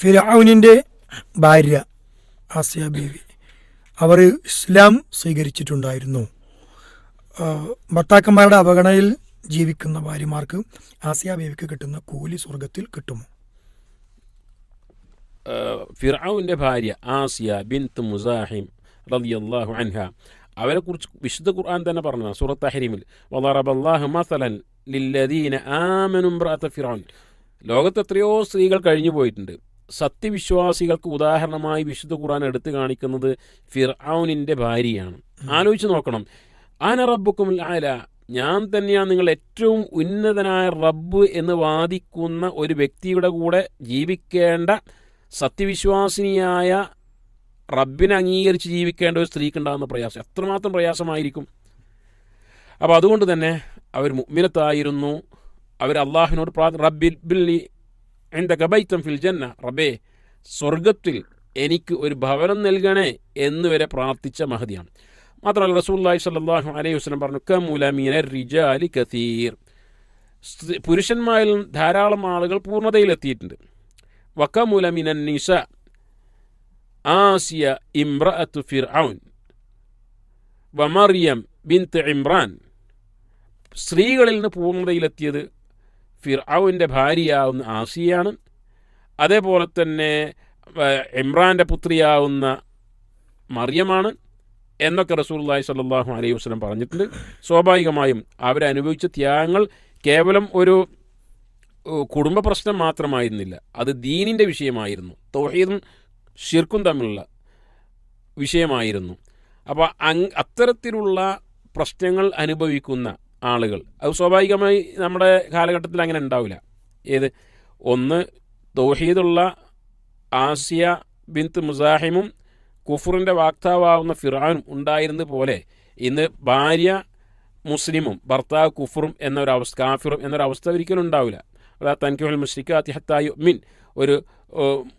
ഫിറൌനിന്റെ ഭാര്യ ആസിയ ബീവി. അവർ ഇസ്ലാം സ്വീകരിച്ചിട്ടുണ്ടായിരുന്നു. ഭർത്താക്കന്മാരുടെ അവഗണനയിൽ ജീവിക്കുന്ന ഭാര്യമാർക്ക് ആസിയ ബീവിക്ക് കിട്ടുന്ന കൂലി സ്വർഗത്തിൽ കിട്ടുമോ? ഫിറൌന്റെ ഭാര്യ ആസിയ ബിൻത്ത് മുസാഹിം റളിയല്ലാഹു അൻഹ അവരെ കുറിച്ച് വിശുദ്ധ ഖുർആൻ തന്നെ പറഞ്ഞു സൂറത്ത് തഹരീമിൽ വലറബല്ലാഹു മസലൻ ലില്ലദീന ആമനു ഇംറഅത ഫിറഔൻ ലോകത്ത് എത്രയോ സ്ത്രീകൾ കഴിഞ്ഞു പോയിട്ടുണ്ട് സത്യവിശ്വാസികൾക്ക് ഉദാഹരണമായി വിശുദ്ധ ഖുർആൻ എടുത്തു കാണിക്കുന്നത് ഫിർഔനിന്റെ ഭാര്യയാണ്. ആലോചിച്ച് നോക്കണം. ആന റബ്ബുക്കും ആല ഞാൻ തന്നെയാണ് നിങ്ങൾ ഏറ്റവും ഉന്നതനായ റബ്ബ് എന്ന് വാദിക്കുന്ന ഒരു വ്യക്തിയുടെ കൂടെ ജീവിക്കേണ്ട സത്യവിശ്വാസിനിയായ റബ്ബിനെ അംഗീകരിച്ച് ജീവിക്കേണ്ട ഒരു സ്ത്രീക്ക് ഉണ്ടാകുന്ന പ്രയാസം. എത്രമാത്രം പ്രയാസമായിരിക്കും? അപ്പോൾ അതുകൊണ്ട് തന്നെ അവർ മുഗ്മിനത്തായിരുന്നു അവർ അള്ളാഹുവിനോട് പ്രാർത്ഥന റബ്ബിൽ ബില്ലി എന്റെ കബൈത്തം ഫിൽ ജന്ന? റബേ സ്വർഗത്തിൽ എനിക്ക് ഒരു ഭവനം നൽകണേ എന്നുവരെ പ്രാർത്ഥിച്ച മഹതിയാണ്. മാത്രമല്ല റസൂല്ലായി സല്ലാഹു അലൈഹി വസ്ലം പറഞ്ഞു കമുലമീന റിജാലി കസീർ. പുരുഷന്മാരിൽ ധാരാളം ആളുകൾ പൂർണതയിലെത്തിയിട്ടുണ്ട്. വക്കമുലമിന നിസ ആസിയ ഇമ്രഅത്തു ഫിർഔൻ വമറിയം ബിൻ ഇമ്രാൻ. സ്ത്രീകളിൽ നിന്ന് പൂർണതയിലെത്തിയത് ഫിർഔന്റെ ഭാര്യയാവുന്ന ആസിയാണ്. അതേപോലെ തന്നെ ഇമ്രാന്റെ പുത്രിയാവുന്ന മറിയമാണ് എന്നൊക്കെ റസൂലുള്ളാഹി സ്വല്ലല്ലാഹു അലൈഹി വസ്ലം പറഞ്ഞിട്ടുണ്ട്. സ്വാഭാവികമായും അവരനുഭവിച്ച ത്യാഗങ്ങൾ കേവലം ഒരു കുടുംബ പ്രശ്നം മാത്രമായിരുന്നില്ല. അത് ദീനിന്റെ വിഷയമായിരുന്നു. തൗഹീദും ഷിർക്കും തമ്മിലുള്ള വിഷയമായിരുന്നു. അപ്പോൾ അത്തരത്തിലുള്ള പ്രശ്നങ്ങൾ അനുഭവിക്കുന്ന ആളുകൾ. അത് സ്വാഭാവികമായി നമ്മുടെ കാലഘട്ടത്തിൽ അങ്ങനെ ഉണ്ടാവില്ല. ഏത്? ഒന്ന് തൗഹീദുള്ള ആസിയ ബിന്ത് മുസാഹിമും കുഫറിന്റെ വാക്താവാവുന്ന ഫിറാനും ഉണ്ടായിരുന്ന പോലെ ഇന്ന് ഭാര്യ മുസ്ലിമും ഭർത്താവ് കുഫറും എന്നൊരവസ്ഥ കാഫിറും എന്നൊരവസ്ഥ ഒരിക്കലും ഉണ്ടാവില്ല. അതായത് തനിക്കുള്ള മുഷ്രിക്ക ഹത്തായു മിൻ ഒരു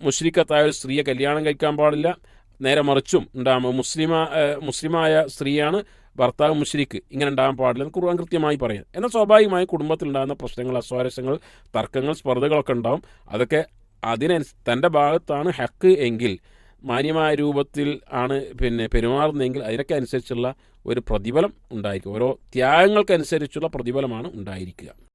മുഷ്രിക്കത്തായ ഒരു സ്ത്രീയെ കല്യാണം കഴിക്കാൻ പാടില്ല. നേരെ മറിച്ചും ഉണ്ടാകുമ്പോൾ മുസ്ലിമ മുസ്ലിമായ സ്ത്രീയാണ് ഭർത്താവ് മുസ്ലിക്ക് ഇങ്ങനെ ഉണ്ടാകാൻ പാടില്ല എന്ന് ഖുർആൻ കൃത്യമായി പറയാം എന്നാൽ സ്വാഭാവികമായി കുടുംബത്തിൽ ഉണ്ടാകുന്ന പ്രശ്നങ്ങൾ അസ്വാരസ്യങ്ങൾ തർക്കങ്ങൾ സ്പർദ്ധകളൊക്കെ ഉണ്ടാവും. അതൊക്കെ അതിനനുസ തന്റെ ഭാഗത്താണ് ഹക്ക് എങ്കിൽ മാന്യമായ രൂപത്തിൽ ആണ് പിന്നെ പെരുമാറുന്നതെങ്കിൽ അതിനൊക്കെ അനുസരിച്ചുള്ള ഒരു പ്രതിഫലം ഉണ്ടായിരിക്കും. ഓരോ ത്യാഗങ്ങൾക്കനുസരിച്ചുള്ള പ്രതിഫലമാണ് ഉണ്ടായിരിക്കുക.